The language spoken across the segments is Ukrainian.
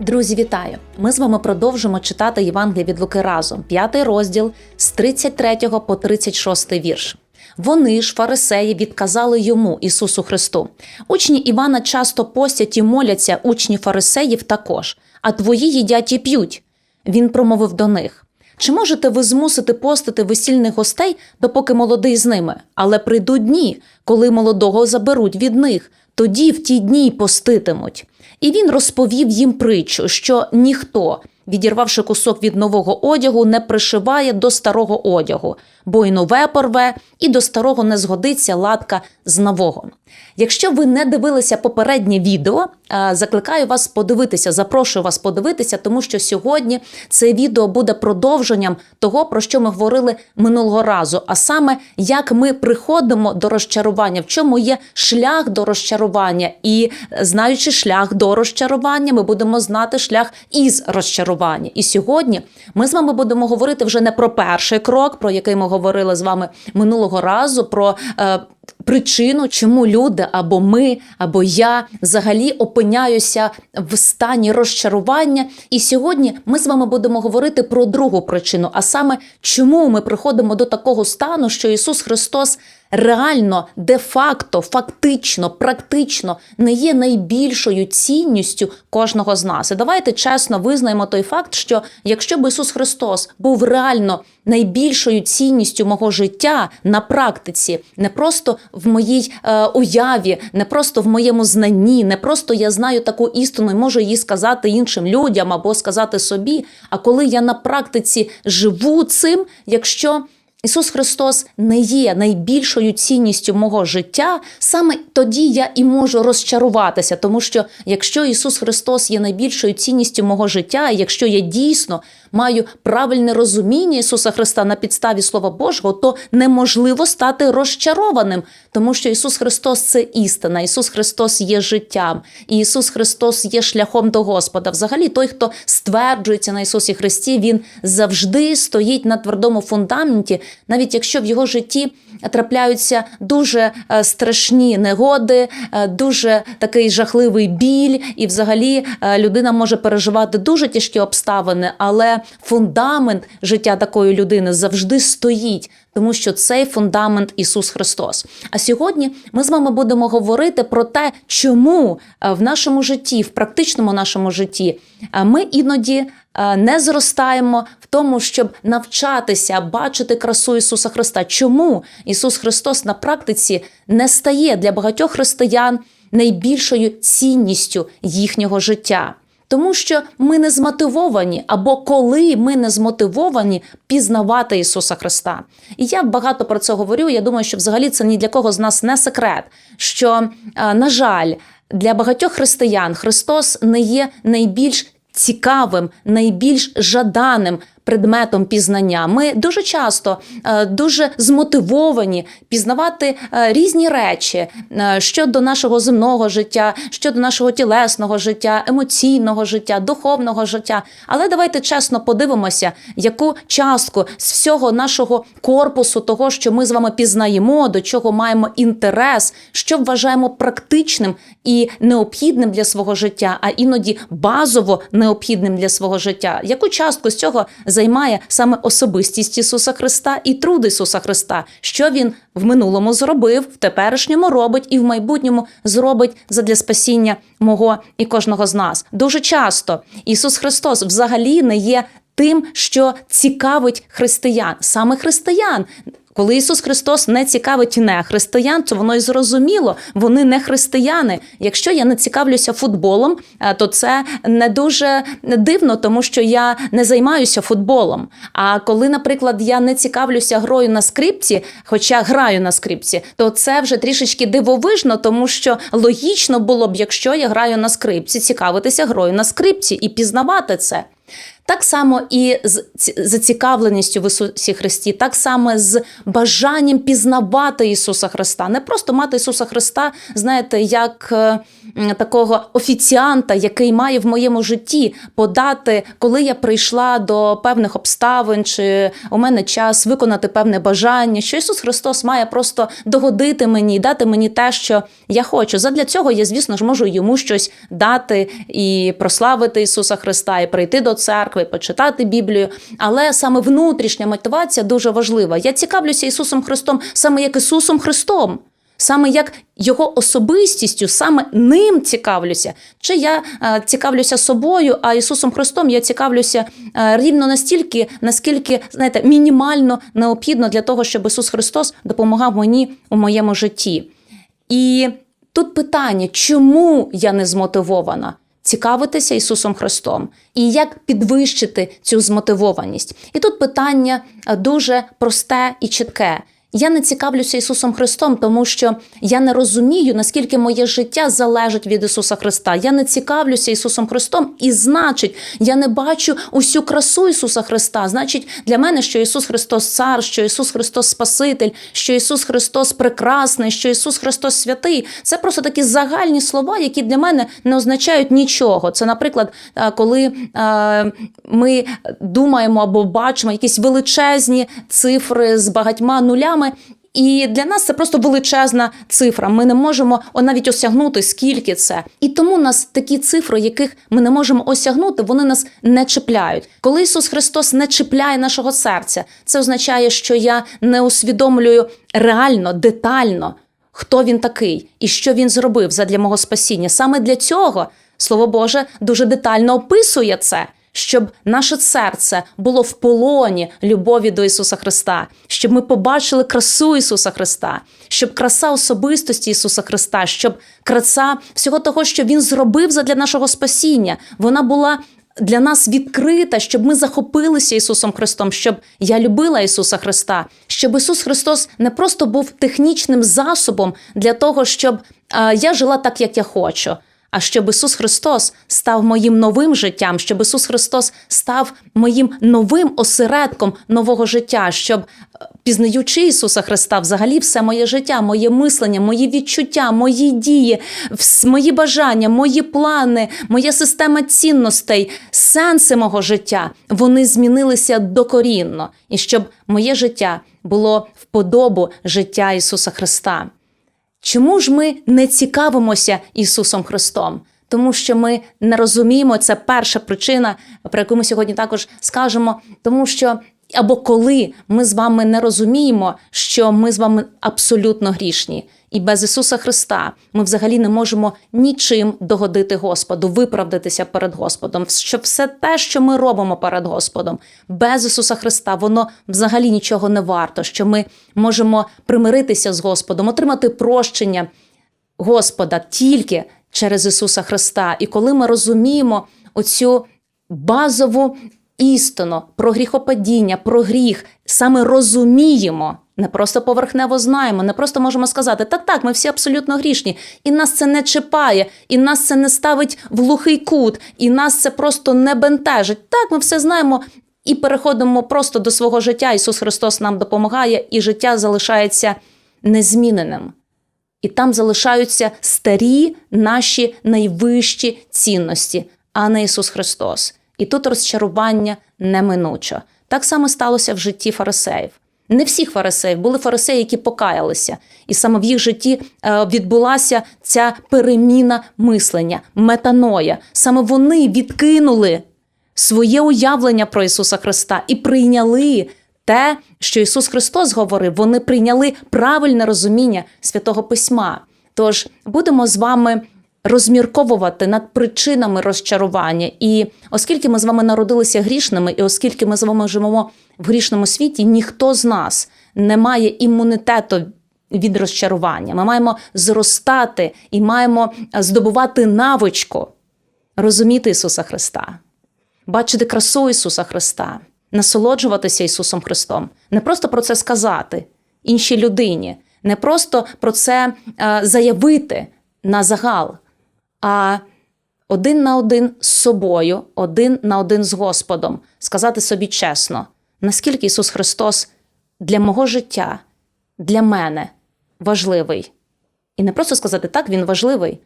Друзі, вітаю! Ми з вами продовжимо читати Євангеліє від Луки разом, п'ятий розділ з 33 по 36 вірш. Вони ж, фарисеї, відказали йому, Ісусу Христу. Учні Івана часто постять і моляться, учні фарисеїв також, а твої їдять і п'ють. Він промовив до них. Чи можете ви змусити постити весільних гостей, допоки молодий з ними? Але прийдуть дні, коли молодого заберуть від них, тоді в ті дні й поститимуть. І він розповів їм притчу, що ніхто, відірвавши кусок від нового одягу, не пришиває до старого одягу, бо й нове порве, і до старого не згодиться латка з нового. Якщо ви не дивилися попереднє відео, е, закликаю вас подивитися, запрошую вас подивитися, тому що сьогодні це відео буде продовженням того, про що ми говорили минулого разу, а саме як ми приходимо до розчарування, в чому є шлях до розчарування, і е, знаючи шлях до розчарування, ми будемо знати шлях із розчарування. І сьогодні ми з вами будемо говорити вже не про перший крок, про який ми говорили з вами минулого разу. про е, Причину, чому люди або ми, або я взагалі опиняюся в стані розчарування. І сьогодні ми з вами будемо говорити про другу причину, а саме, чому ми приходимо до такого стану, що Ісус Христос реально, де-факто, фактично, практично не є найбільшою цінністю кожного з нас. І давайте чесно визнаємо той факт, що якщо б Ісус Христос був реально найбільшою цінністю мого життя на практиці, не просто в моїй е, уяві, не просто в моєму знанні, не просто я знаю таку істину і можу її сказати іншим людям або сказати собі. А коли я на практиці живу цим, якщо Ісус Христос не є найбільшою цінністю мого життя, саме тоді я і можу розчаруватися, тому що якщо Ісус Христос є найбільшою цінністю мого життя, якщо я дійсно маю правильне розуміння Ісуса Христа на підставі Слова Божого, то неможливо стати розчарованим, тому що Ісус Христос це істина, Ісус Христос є життям, і Ісус Христос є шляхом до Господа. Взагалі, той, хто стверджується на Ісусі Христі, Він завжди стоїть на твердому фундаменті, навіть якщо в його житті трапляються дуже е, страшні негоди, е, дуже такий жахливий біль, і взагалі е, людина може переживати дуже тяжкі обставини, але фундамент життя такої людини завжди стоїть. Тому що цей фундамент Ісус Христос. А сьогодні ми з вами будемо говорити про те, чому в нашому житті, в практичному нашому житті, ми іноді не зростаємо в тому, щоб навчатися бачити красу Ісуса Христа. Чому Ісус Христос на практиці не стає для багатьох християн найбільшою цінністю їхнього життя? Тому що ми не змотивовані, або коли ми не змотивовані пізнавати Ісуса Христа. І я багато про це говорю. Я думаю, що взагалі це ні для кого з нас не секрет. Що, на жаль, для багатьох християн Христос не є найбільш цікавим, найбільш жаданим предметом пізнання. Ми дуже часто е, дуже змотивовані пізнавати е, різні речі е, щодо нашого земного життя, щодо нашого тілесного життя, емоційного життя, духовного життя. Але давайте чесно подивимося, яку частку з всього нашого корпусу, того, що ми з вами пізнаємо, до чого маємо інтерес, що вважаємо практичним і необхідним для свого життя, а іноді базово необхідним для свого життя. Яку частку з цього займає саме особистість Ісуса Христа і труд Ісуса Христа, що Він в минулому зробив, в теперішньому робить і в майбутньому зробить задля спасіння мого і кожного з нас. Дуже часто Ісус Христос взагалі не є тим, що цікавить християн, саме християн. Коли Ісус Христос не цікавить не християн, то воно й зрозуміло, вони не християни. Якщо я не цікавлюся футболом, е, то це не дуже дивно, тому що я не займаюся футболом. А коли, наприклад, я не цікавлюся грою на скрипці, хоча граю на скрипці, то це вже трішечки дивовижно, тому що логічно було б, якщо я граю на скрипці, цікавитися грою на скрипці і пізнавати це. Так само і з зацікавленістю в Ісусі Христі, так само з бажанням пізнавати Ісуса Христа, не просто мати Ісуса Христа, знаєте, як е, такого офіціанта, який має в моєму житті подати, коли я прийшла до певних обставин, чи у мене час виконати певне бажання, що Ісус Христос має просто догодити мені, дати мені те, що я хочу. Задля цього я, звісно ж, можу йому щось дати і прославити Ісуса Христа, і прийти до церкви, і почитати Біблію. Але саме внутрішня мотивація дуже важлива. Я цікавлюся Ісусом Христом саме як Ісусом Христом. Саме як його особистістю, саме ним цікавлюся. Чи я е, цікавлюся собою, а Ісусом Христом я цікавлюся е, рівно настільки, наскільки знаєте, мінімально необхідно для того, щоб Ісус Христос допомагав мені у моєму житті. І тут питання, чому я не змотивована? Цікавитися Ісусом Христом і як підвищити цю змотивованість. І тут питання е, дуже просте і чітке. Я не цікавлюся Ісусом Христом, тому що я не розумію, наскільки моє життя залежить від Ісуса Христа. Я не цікавлюся Ісусом Христом, і значить, я не бачу усю красу Ісуса Христа. Значить, для мене, що Ісус Христос цар, що Ісус Христос Спаситель, що Ісус Христос прекрасний, що Ісус Христос святий. Це просто такі загальні слова, які для мене не означають нічого. Це, наприклад, коли ми думаємо або бачимо якісь величезні цифри з багатьма нулями. І для нас це просто величезна цифра. Ми не можемо навіть осягнути, скільки це. І тому нас такі цифри, яких ми не можемо осягнути, вони нас не чіпляють. Коли Ісус Христос не чіпляє нашого серця, це означає, що я не усвідомлюю реально, детально, хто він такий і що він зробив задля мого спасіння. Саме для цього Слово Боже дуже детально описує це щоб наше серце було в полоні любові до Ісуса Христа, щоб ми побачили красу Ісуса Христа, щоб краса особистості Ісуса Христа, щоб краса всього того, що Він зробив задля нашого спасіння, вона була. Для нас відкрита, щоб ми захопилися Ісусом Христом, щоб я любила Ісуса Христа, щоб Ісус Христос не просто був технічним засобом для того, щоб я жила так, як я хочу, а щоб Ісус Христос став моїм новим життям, щоб Ісус Христос став моїм новим осередком нового життя, щоб е, пізнаючи Ісуса Христа, взагалі все моє життя, моє мислення, мої відчуття, мої дії, мої бажання, мої плани, моя система цінностей, сенси мого життя, вони змінилися докорінно, і щоб моє життя було в подобу життя Ісуса Христа. Чому ж ми не цікавимося Ісусом Христом? Тому що ми не розуміємо, це перша причина, про яку ми сьогодні також скажемо, тому що або коли ми з вами не розуміємо, що ми з вами абсолютно грішні, і без Ісуса Христа ми взагалі не можемо нічим догодити Господу, виправдатися перед Господом. Що все те, що ми робимо перед Господом, без Ісуса Христа, воно взагалі нічого не варто. Що ми можемо примиритися з Господом, отримати прощення Господа тільки через Ісуса Христа. І коли ми розуміємо оцю базову істину про гріхопадіння, про гріх, саме розуміємо. Не просто поверхнево знаємо, не просто можемо сказати, так, так, ми всі абсолютно грішні, і нас це не чіпає, і нас це не ставить в глухий кут, і нас це просто не бентежить. Так, ми все знаємо і переходимо просто до свого життя. Ісус Христос нам допомагає, і життя залишається незміненим. І там залишаються старі наші найвищі цінності, а не Ісус Христос. І тут розчарування неминучо. Так само сталося в житті фарисеїв. Не всіх фарисеїв були фарисеї, які покаялися, і саме в їх житті е, відбулася ця переміна мислення, метаноя. Саме вони відкинули своє уявлення про Ісуса Христа і прийняли те, що Ісус Христос говорив. Вони прийняли правильне розуміння святого Письма. Тож будемо з вами розмірковувати над причинами розчарування. І оскільки ми з вами народилися грішними, і оскільки ми з вами живемо в грішному світі, ніхто з нас не має імунітету від розчарування. Ми маємо зростати і маємо здобувати навичку розуміти Ісуса Христа, бачити красу Ісуса Христа, насолоджуватися Ісусом Христом, не просто про це сказати іншій людині, не просто про це е, заявити на загал, а один на один з собою, один на один з Господом, сказати собі чесно, наскільки Ісус Христос для мого життя, для мене важливий. І не просто сказати так, він важливий,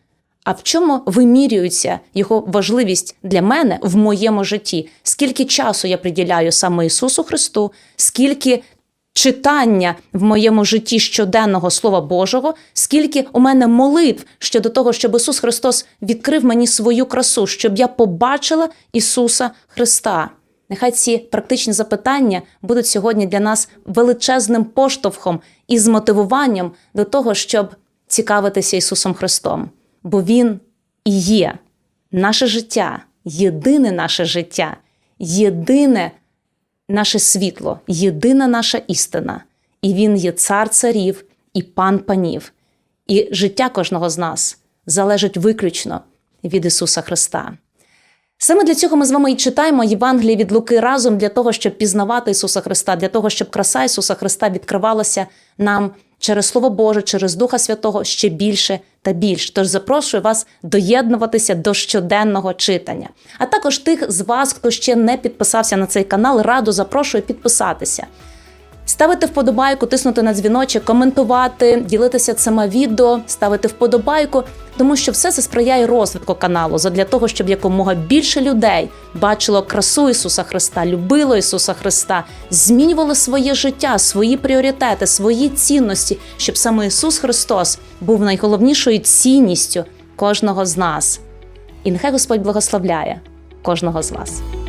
а в чому вимірюється його важливість для мене в моєму житті? Скільки часу я приділяю саме Ісусу Христу, скільки читання в моєму житті щоденного Слова Божого, скільки у мене молитв щодо того, щоб Ісус Христос відкрив мені свою красу, щоб я побачила Ісуса Христа. Нехай ці практичні запитання будуть сьогодні для нас величезним поштовхом і змотивуванням до того, щоб цікавитися Ісусом Христом, бо Він і є наше життя, єдине наше життя, єдине наше світло, єдина наша істина. І Він є цар царів і пан панів. І життя кожного з нас залежить виключно від Ісуса Христа. Саме для цього ми з вами і читаємо Євангеліє від Луки разом для того, щоб пізнавати Ісуса Христа, для того, щоб краса Ісуса Христа відкривалася нам через Слово Боже, через Духа Святого ще більше та більше. Тож запрошую вас доєднуватися до щоденного читання. А також тих з вас, хто ще не підписався на цей канал, радо запрошую підписатися. Ставити вподобайку, тиснути на дзвіночок, коментувати, ділитися цими відео, ставити вподобайку, тому що все це сприяє розвитку каналу задля того, щоб якомога більше людей бачило красу Ісуса Христа, любило Ісуса Христа, змінювало своє життя, свої пріоритети, свої цінності, щоб саме Ісус Христос був найголовнішою цінністю кожного з нас. І нехай Господь благословляє кожного з вас.